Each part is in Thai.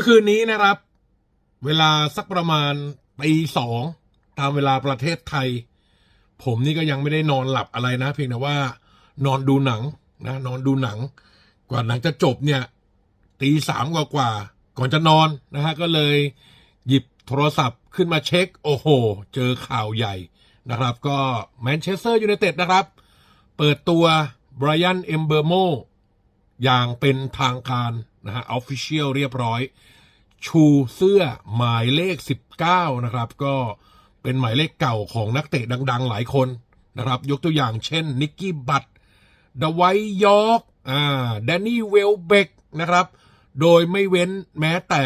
มื่อคืนนี้นะครับ เวลาสักประมาณตีสองตามเวลาประเทศไทย ผมนี่ก็ยังไม่ได้นอนหลับอะไรนะ เพียงแต่ว่า นอนดูหนังนะ นอนดูหนัง กว่าหนังจะจบเนี่ยตีสามกว่ากว่าก่อนจะนอนนะฮะก็เลยหยิบโทรศัพท์ขึ้นมาเช็ค โอ้โห เจอข่าวใหญ่นะครับ ก็แมนเชสเตอร์ยูไนเต็ดนะครับ เปิดตัวไบรอันเอมเบอร์โม อย่างเป็นทางการนะฮะออฟฟิเชียลเรียบร้อย ชูเสื้อหมายเลข 19 นะครับ ก็เป็นหมายเลขเก่าของนักเตะดัง ๆ หลายคนนะครับ ยกตัวอย่างเช่น นิกกี้บัตดไวยอร์กอ่าแดนนี่เวลเบกนะครับ โดยไม่เว้นแม้แต่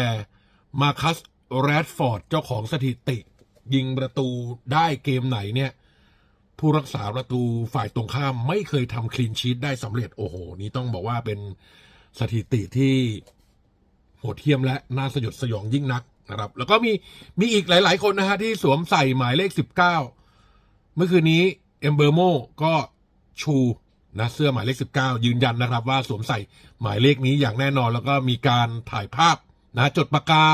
มาคัสแรดฟอร์ดเจ้าของสถิติ ยิงประตูได้เกมไหนเนี่ย ผู้รักษาประตูฝ่ายตรงข้ามไม่เคยทำคลีนชีตได้สำเร็จโอ้โห นี่ต้องบอกว่าเป็นสถิติที่โหดเหี้ยมและน่าสยดสยองยิ่งนักนะครับ แล้วก็มีมีอีกหลาย ๆ คนนะฮะที่สวมใส่หมายเลข 19 เมื่อคืนนี้เอมเบอร์โมก็ชูนะเสื้อหมายเลข 19 ยืนยันนะครับ ว่าสวมใส่หมายเลขนี้อย่างแน่นอน แล้วก็มีการถ่ายภาพนะจดปากกา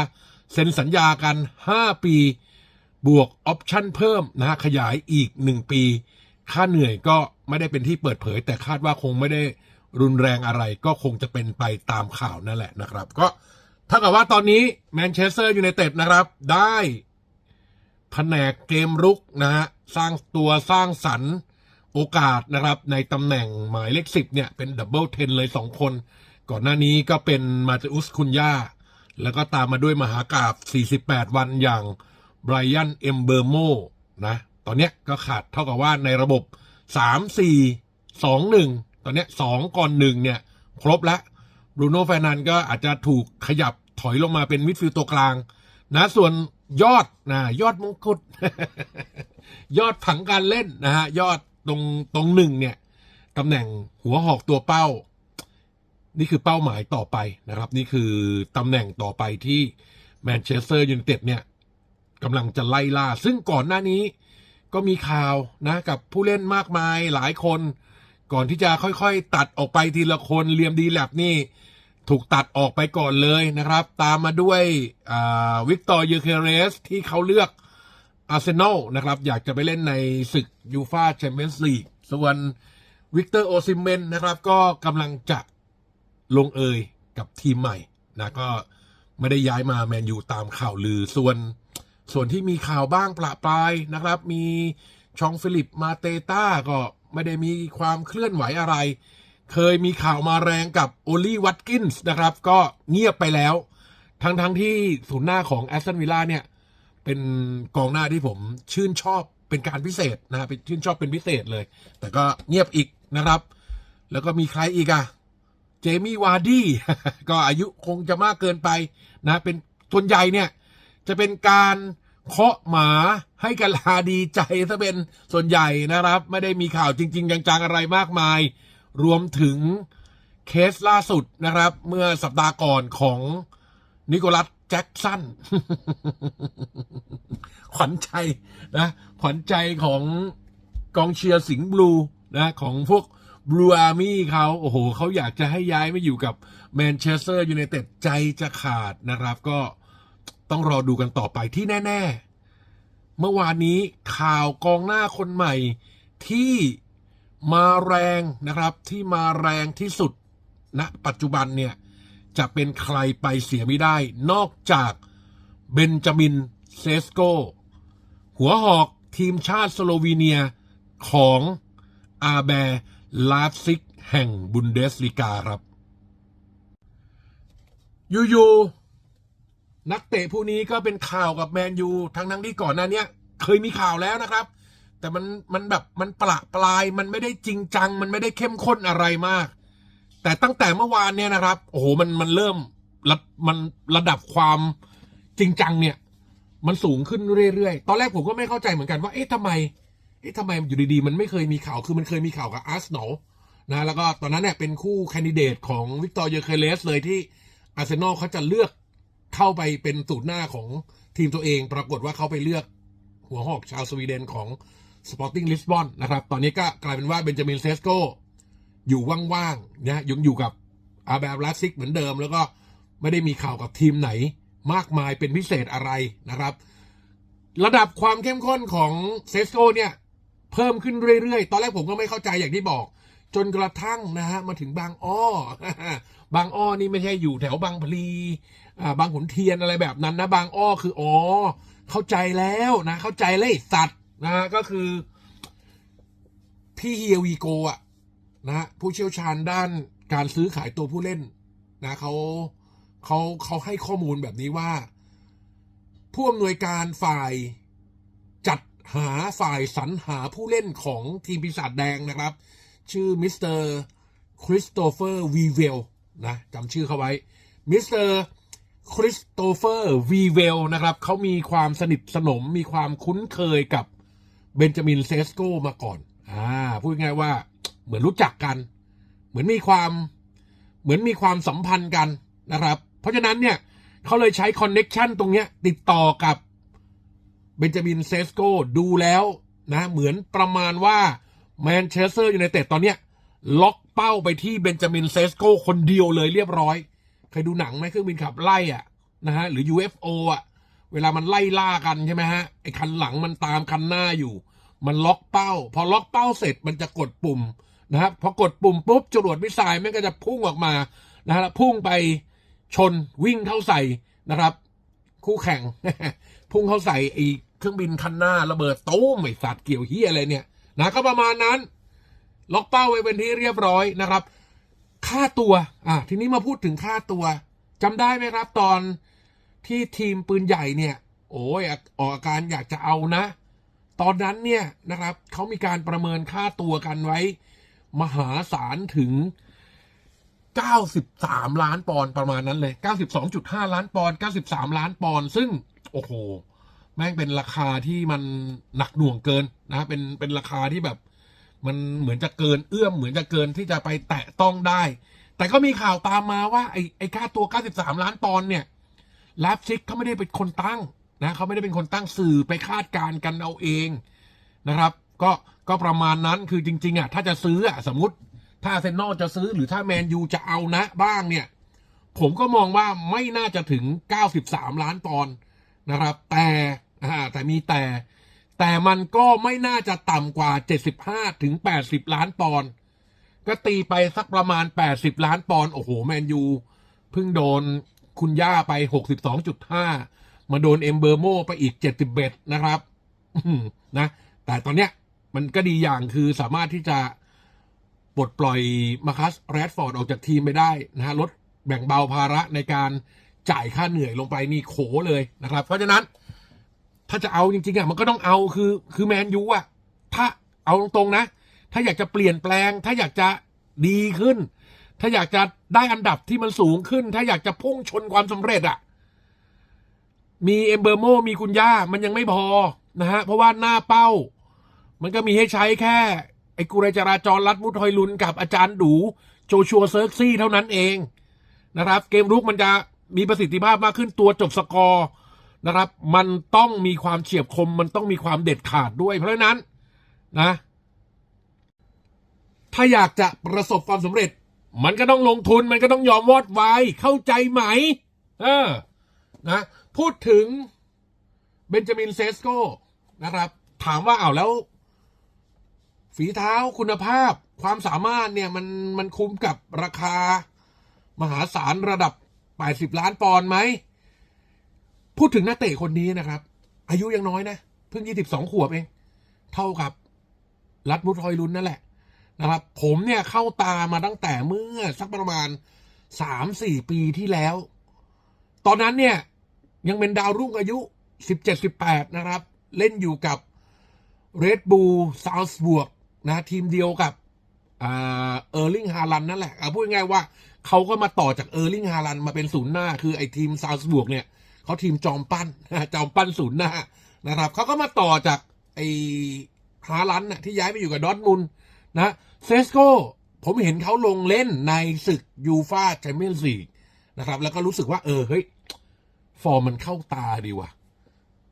เซ็นสัญญากัน 5 ปี บวกออปชั่นเพิ่มนะฮะขยายอีก 1 ปี ค่าเหนื่อยก็ไม่ได้เป็นที่เปิดเผย แต่คาดว่าคงไม่ได้รุนแรงอะไร ก็คงจะเป็นไปตามข่าวนั่นแหละนะครับ ก็ถ้ากับว่าตอนนี้แมนเชสเตอร์ยูไนเต็ดนะครับ ได้แผนกเกมรุกนะฮะสร้างตัวสร้างสรรค์โอกาสนะครับ ในตำแหน่งหมายเลขสิบเนี่ยเป็นดับเบิลเทนเลยสองคน ก่อนหน้านี้ก็เป็นมาเตอุสคุนย่าแล้วก็ตามมาด้วยมหากราบ 48 วันอย่าง ไบรอันเอมเบอร์โมนะ ตอนเนี้ยก็ขาดเท่ากับว่าในระบบ 3 4 2 1 ตอนเนี้ย2ก่อน 1 เนี่ย ครบแล้วบรูโน่แฟร์นันก็อาจจะถูกขยับถอยลงมาเป็นมิดฟิลด์ตัวกลาง นะส่วนยอดนะยอดมงกุฎยอดผังการเล่นนะฮะ ยอดตรงตรงหนึ่งเนี่ยตำแหน่งหัวหอกตัวเป้า นี่คือเป้าหมายต่อไปนะครับ นี่คือตำแหน่งต่อไปที่แมนเชสเตอร์ยูไนเต็ดเนี่ย กำลังจะไล่ล่า ซึ่งก่อนหน้านี้ก็มีข่าวนะกับผู้เล่นมากมายหลายคน ก่อนที่จะค่อยๆ ตัดออกไปทีละคนเลียมดีแลบนี่ ถูกตัดออกไปก่อนเลยนะครับ ตามมาด้วยวิกตอร์เยเคเรสที่เขาเลือกอาร์เซนอลนะครับ อยากจะไปเล่นในศึกยูฟาแชมเปี้ยนส์ลีกส่วนวิกเตอร์โอซิเมนนะครับ ก็กำลังจะลงเอยกับทีมใหม่นะก็ไม่ได้ย้ายมาแมนยูตามข่าวลือส่วน ส่วนที่มีข่าวบ้างประปรายนะครับ มีชองฟิลิปมาเตต้าก็ไม่ได้มีความเคลื่อนไหวอะไร เคยมีข่าวมาแรงกับโอลี่วัตกินส์นะครับ ก็เงียบไปแล้ว ทั้งทั้งที่ศูนย์หน้าของแอสตันวิลล่าเนี่ย เป็นกองหน้าที่ผมชื่นชอบเป็นการพิเศษนะเป็นชื่นชอบเป็นพิเศษเลย แต่ก็เงียบอีกนะครับ แล้วก็มีใครอีกอะเจมี่วาร์ดี้ก็อายุคงจะมากเกินไปนะ เป็นส่วนใหญ่เนี่ย จะเป็นการเคาะหมาให้กันลาดีใจซะเป็นส่วนใหญ่นะครับ ไม่ได้มีข่าวจริง ๆ จังๆอะไรมากมาย รวมถึงเคสล่าสุดนะครับ เมื่อสัปดาห์ก่อนของนิโคลัสแจ็คสันขวัญใจนะ ขวัญใจของกองเชียร์สิงห์บลูนะ ของพวกบลูอาร์มี่เขาโอ้โหเขาอยากจะให้ย้ายมาอยู่กับแมนเชสเตอร์ยูไนเต็ดใจจะขาดนะครับ ก็ ต้องรอดูกันต่อไปที่แน่ ๆ เมื่อวานนี้ข่าวกองหน้าคนใหม่ที่มาแรงนะครับ ที่มาแรงที่สุดณนะปัจจุบันเนี่ย จะเป็นใครไปเสียไม่ได้ นอกจากเบนจามินเซสโก หัวหอกทีมชาติสโลวีเนียของอาแบร์ลาฟซิกแห่งบุนเดสลิกาครับ อยู่ๆ นักเตะผู้นี้ก็เป็นข่าวกับแมนยูทั้งทั้งที่ก่อนหน้าเนี้ยเคยมีข่าวแล้วนะครับ แต่มันมันแบบมันประปลายมันไม่ได้จริงจัง มันไม่ได้เข้มข้นอะไรมาก แต่ตั้งแต่เมื่อวานเนี่ยนะครับ โอ้โหมันมันเริ่มระมันระดับความจริงจังเนี่ย มันสูงขึ้นเรื่อยๆ ตอนแรกผมก็ไม่เข้าใจเหมือนกันว่าเอ๊ะทำไมเอ๊ะทำไมอยู่ดีๆ มันไม่เคยมีข่าวคือมันเคยมีข่าวกับอาร์เซนอลนะแล้วก็ตอนนั้นเนี่ยเป็นคู่แคนดิเดตของวิกตอร์เยเคเลสเลยที่อาร์เซนอลเขาจะเลือก เข้าไปเป็นสูตรหน้าของทีมตัวเอง ปรากฏว่าเขาไปเลือกหัวหอกชาวสวีเดนของ Sporting Lisbon นนะครับ ตอนนี้ก็กลายเป็นว่าเบนจามินเซสโกอยู่ว่างๆนะยังอยู่กับอาแบลลาซิกเหมือนเดิม แล้วก็ไม่ได้มีข่าวกับทีมไหน มากมายเป็นพิเศษอะไรนะครับ ระดับความเข้มข้นของเซสโกเนี่ยเพิ่มขึ้นเรื่อยๆ ตอนแรกผมก็ไม่เข้าใจอย่างที่บอก จนกระทั่งนะฮะมาถึงบางอ้อ บางอ้อนี่ไม่ใช่อยู่แถวบางพลีอ่าบางขุนเทียนอะไรแบบนั้นนะบางอ้อคืออ๋อเข้าใจแล้วนะ เข้าใจเลยสัตว์นะก็คือ พี่เฮียวีโกอะนะฮะผู้เชี่ยวชาญด้านการซื้อขายตัวผู้เล่นนะเขาเขาเขาให้ข้อมูลแบบนี้ว่า ผู้อำนวยการฝ่ายจัดหาฝ่ายสรรหาผู้เล่นของทีมปีศาจแดงนะครับ ชื่อมิสเตอร์คริสโตเฟอร์วีเวล นะจำชื่อเขาไว้มิสเตอร์คริสโตเฟอร์วีเวลนะครับเขามีความสนิทสนมมีความคุ้นเคยกับเบนจามินเซสโกมาก่อนอ่าพูดง่ายว่าเหมือนรู้จักกัน เหมือนมีความเหมือนมีความสัมพันธ์กันนะครับ เพราะฉะนั้นเนี่ยเขาเลยใช้คอนเน็กชันตรงเนี้ยติดต่อกับเบนจามินเซสโกดูแล้วนะเหมือนประมาณว่าแมนเชสเตอร์ยูไนเต็ดตอนเนี้ย ล็อกเป้าไปที่เบนจามินเซสโกคนเดียวเลยเรียบร้อย เคยดูหนังไหมเครื่องบินขับไล่อะนะฮะหรือ UFO อะ เวลามันไล่ล่ากันใช่ไหมฮะไอ้คันหลังมันตามคันหน้าอยู่ มันล็อกเป้า พอล็อกเป้าเสร็จมันจะกดปุ่มนะครับพอกดปุ่มปุ๊บจรวดมิสไซล์มันก็จะพุ่งออกมานะฮะพุ่งไปชนวิ่งเข้าใส่นะครับ คู่แข่ง พุ่งเข้าใส่ไอ้เครื่องบินคันหน้าระเบิดตู้มไอ้สัตว์เกี่ยวเฮียอะไรเนี่ยนะก็ประมาณนั้น ล็อกเป้าไว้เป็นที่เรียบร้อยนะครับ ค่าตัวอะทีนี้มาพูดถึงค่าตัวจำได้ไหมครับ ตอนที่ทีมปืนใหญ่เนี่ย โอ้ยออกอาการอยากจะเอานะ ตอนนั้นเนี่ยนะครับเขามีการประเมินค่าตัวกันไว้ มหาศาลถึง 93 ล้านปอนด์ประมาณนั้นเลย 92.5 ล้านปอนด์93 ล้านปอนด์ซึ่งโอ้โหแม่งเป็นราคาที่มันหนักหน่วงเกินนะ เป็นเป็นราคาที่แบบ มันเหมือนจะเกินเอื้อมเหมือนจะเกินที่จะไปแตะต้องได้ แต่ก็มีข่าวตามมาว่าไอ้ไอ้ค่าตัว 93 ล้านปอนด์เนี่ยแลบซิกเขาไม่ได้เป็นคนตั้งนะเขาไม่ได้เป็นคนตั้งสื่อไปคาดการณ์กันเอาเองนะครับ ก็ก็ประมาณนั้นคือจริง ๆอะถ้าจะซื้ออะสมมติถ้าเซนนอลจะซื้อหรือถ้าแมนยูจะเอานะบ้างเนี่ย ผมก็มองว่าไม่น่าจะถึง 93 ล้านปอนด์นะครับ แต่แต่มีแต่ แต่มันก็ไม่น่าจะต่ำกว่า 75 ถึง 80 ล้านปอนด์ก็ตีไปสักประมาณ 80 ล้านปอนด์โอ้โห แมนยูเพิ่งโดนคุณย่าไป 62.5 มาโดนเอมเบอร์โมไปอีก 71 นะครับนะ แต่ตอนเนี้ยมันก็ดีอย่างคือสามารถที่จะปลดปล่อยมาคัสแรดฟอร์ดออกจากทีมไปได้นะฮะลดแบ่งเบาภาระในการจ่ายค่าเหนื่อยลงไปนี่โขเลยนะครับ เพราะฉะนั้น ถ้าจะเอาจริงๆอะมันก็ต้องเอาคือคือแมนยูอะถ้าเอาตรงๆนะ ถ้าอยากจะเปลี่ยนแปลง ถ้าอยากจะดีขึ้น ถ้าอยากจะได้อันดับที่มันสูงขึ้น ถ้าอยากจะพุ่งชนความสำเร็จอะมีเอมเบอร์โมมีคุณย่ามันยังไม่พอนะฮะเพราะว่าหน้าเป้า มันก็มีให้ใช้แค่ ไอ้กุเรจราจรรัดมุดฮอยลุนกับอาจารย์ดูโจชัวเซิร์กซี่เท่านั้นเองนะครับ เกมรุกมันจะมีประสิทธิภาพมากขึ้นตัวจบสกอร์ นะครับ มันต้องมีความเฉียบคม มันต้องมีความเด็ดขาดด้วย เพราะฉะนั้นนะ ถ้าอยากจะประสบความสำเร็จ มันก็ต้องลงทุน มันก็ต้องยอมวอดวายเข้าใจไหม เออ นะ พูดถึงเบนจามินเซสโกนะครับ ถามว่าเอาวแล้ว ฝีเท้าคุณภาพ ความสามารถเนี่ย มันมันคุ้มกับราคามหาศาลระดับ 80 ล้านปอนด์ไหม พูดถึงนักเตะคนนี้นะครับ อายุยังน้อยนะ เพิ่ง22ขวบเอง เท่ากับรัดมุดฮอยลุนนั่นแหละนะครับ ผมเนี่ยเข้าตามาตั้งแต่เมื่อสักประมาณ3-4ปีที่แล้ว ตอนนั้นเนี่ย ยังเป็นดาวรุ่งอายุ17-18นะครับ เล่นอยู่กับเรดบูลซาวส์บวกนะ ทีมเดียวกับเออร์ลิงฮาลันนั่นแหละพูดง่ายว่าเขาก็มาต่อจากเออร์ลิงฮาลันมาเป็นศูนย์หน้า คือไอ้ทีมซาวส์บวกเนี่ย เขาทีมจอมปั้นจอมปั้นศูนย์หน้านะครับเขาก็มาต่อจากไอ้ฮาลันน่ะที่ย้ายไปอยู่กับดอทมุนนะเซสโกผมเห็นเขาลงเล่นในศึกยูฟาแชมเปี้ยนส์ลีกนะครับ แล้วก็รู้สึกว่าเออเฮ้ย ฟอร์มมันเข้าตาดีว่ะ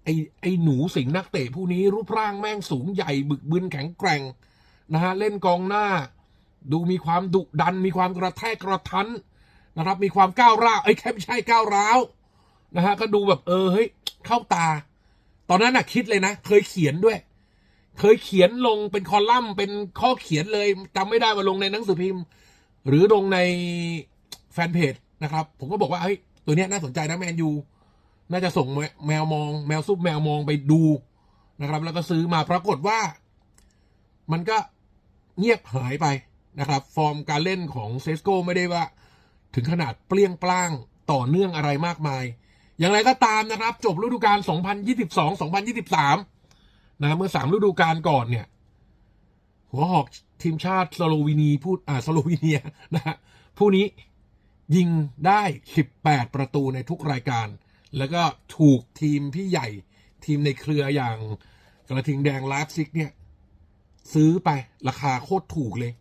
ไอไอหนูสิงห์นักเตะผู้นี้รูปร่างแม่งสูงใหญ่บึกบึนแข็งแกร่งนะฮะเล่นกองหน้า ดูมีความดุดัน มีความกระแทกกระทันนะครับ มีความก้าวร้าวเอ้แค่ไม่ใช่ก้าวร้าว นะฮะก็ดูแบบเออเฮ้ยเข้าตา ตอนนั้นน่ะคิดเลยนะ เคยเขียนด้วย เคยเขียนลงเป็นคอลัมน์เป็นข้อเขียนเลยจำไม่ได้ว่าลงในหนังสือพิมพ์ หรือลงในแฟนเพจนะครับ ผมก็บอกว่าเฮ้ยตัวเนี้ยน่าสนใจนะแมนยูน่าจะส่งแมแมวมอง แมวซุปแมวมองไปดูนะครับ แล้วก็ซื้อมาปรากฏว่า มันก็เงียบหายไปนะครับ ฟอร์มการเล่นของเซสโกไม่ได้ว่า ถึงขนาดเปรี้ยงปร้างต่อเนื่องอะไรมากมาย อย่างไรก็ตามนะครับ จบฤดูกาล 2022-2023 นะเมื่อสามฤดูกาลก่อนเนี่ย หัวหอกทีมชาติสโลวีนีพูดอ่าสโลวีเนียนะฮะผู้นี้ยิงได้ 18 ประตูในทุกรายการ แล้วก็ถูกทีมพี่ใหญ่ทีมในเครืออย่างกระทิงแดงไลฟ์ซิกเนี่ย ซื้อไปราคาโคตรถูกเลย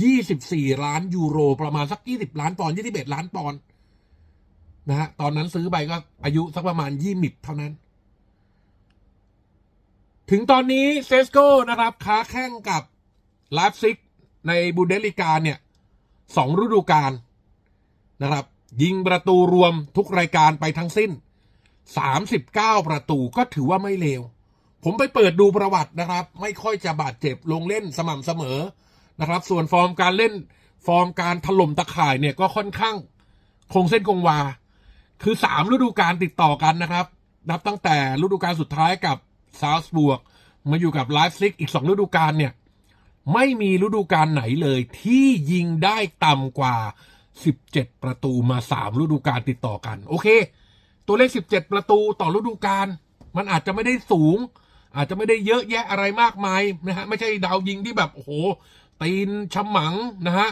24 ล้านยูโรประมาณสัก 20 ล้านปอนด์21 ล้านปอนด์ นะฮะตอนนั้นซื้อไปก็อายุสักประมาณยี่มิบเท่านั้น ถึงตอนนี้เซสโก้นะครับ ค้าแข่งกับไลฟ์ซิกในบูเดลิกาเนี่ยสองฤดูกาลนะครับ ยิงประตูรวมทุกรายการไปทั้งสิ้น 39 ประตูก็ถือว่าไม่เลว ผมไปเปิดดูประวัตินะครับ ไม่ค่อยจะบาดเจ็บลงเล่นสม่ำเสมอนะครับ ส่วนฟอร์มการเล่นฟอร์มการถล่มตะข่ายเนี่ยก็ค่อนข้างคงเส้นคงวา คือสามฤดูกาลติดต่อกันนะครับ นับตั้งแต่ฤดูกาลสุดท้ายกับซาวส์บวกมาอยู่กับไลฟ์ซิกอีกสองฤดูกาลเนี่ย ไม่มีฤดูกาลไหนเลยที่ยิงได้ต่ำกว่า 17 ประตูมาสามฤดูกาลติดต่อกัน โอเค ตัวเลข 17 ประตูต่อฤดูกาลมันอาจจะไม่ได้สูง อาจจะไม่ได้เยอะแยะอะไรมากมายนะฮะไม่ใช่ดาวยิงที่แบบโอ้โหตีนฉมังนะฮะ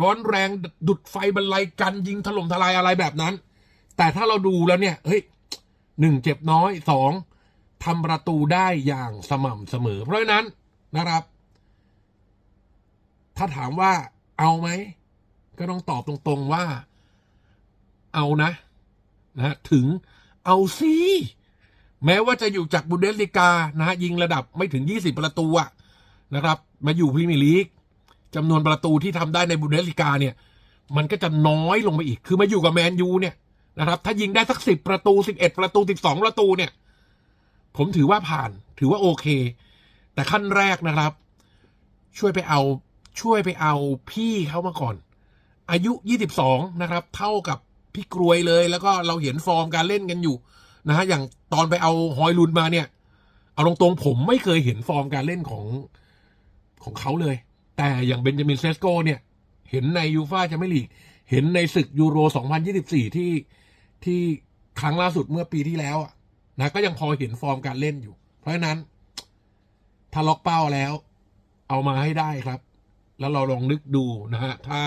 ร้อนแรงดุดไฟบรรลัยกันยิงถล่มทลายอะไรแบบนั้น แต่ถ้าเราดูแล้วเนี่ยเฮ้ยหนึ่งเจ็บน้อยสองทำประตูได้อย่างสม่ำเสมอ เพราะฉะนั้นนะครับ ถ้าถามว่าเอาไหม ก็ต้องตอบตรงๆว่า เอานะนะถึงเอาสิแม้ว่าจะอยู่จากบุนเดสลิกานะฮะยิงระดับไม่ถึง 20 ประตูอะนะครับ มาอยู่พรีเมียร์ลีกจำนวนประตูที่ทำได้ในบุนเดสลิกาเนี่ย มันก็จะน้อยลงไปอีก คือมาอยู่กับแมนยูเนี่ย นะครับ ถ้ายิงได้สักสิบประตูสิบเอ็ดประตูสิบสองประตูเนี่ย ผมถือว่าผ่าน ถือว่าโอเค แต่ขั้นแรกนะครับ ช่วยไปเอา ช่วยไปเอาพี่เขามาก่อน อายุ22นะครับ เท่ากับพี่กรวยเลย แล้วก็เราเห็นฟอร์มการเล่นกันอยู่นะฮะอย่างตอนไปเอาฮอยลุนมาเนี่ย เอาตรงๆผมไม่เคยเห็นฟอร์มการเล่นของของเขาเลย แต่อย่างเบนจามินเซสโกเนี่ย เห็นในยูฟาแชมเปี้ยนลีก เห็นในศึกยูโร 2024 ที่ ที่ครั้งล่าสุดเมื่อปีที่แล้วนะก็ยังพอเห็นฟอร์มการเล่นอยู่ เพราะฉะนั้น ถ้าล็อกเป้าแล้ว เอามาให้ได้ครับ แล้วเราลองนึกดูนะฮะถ้า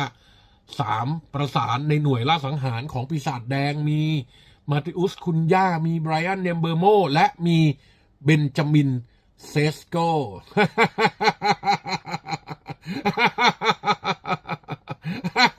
สามประสานในหน่วยล่าสังหารของปีศาจแดงมีมาติอุสคุนย่ามีไบรอันเนมเบอร์โม และมีเบนจามินเซสโกฮ่าฮ่าฮ่าฮ่าฮ่าฮ่า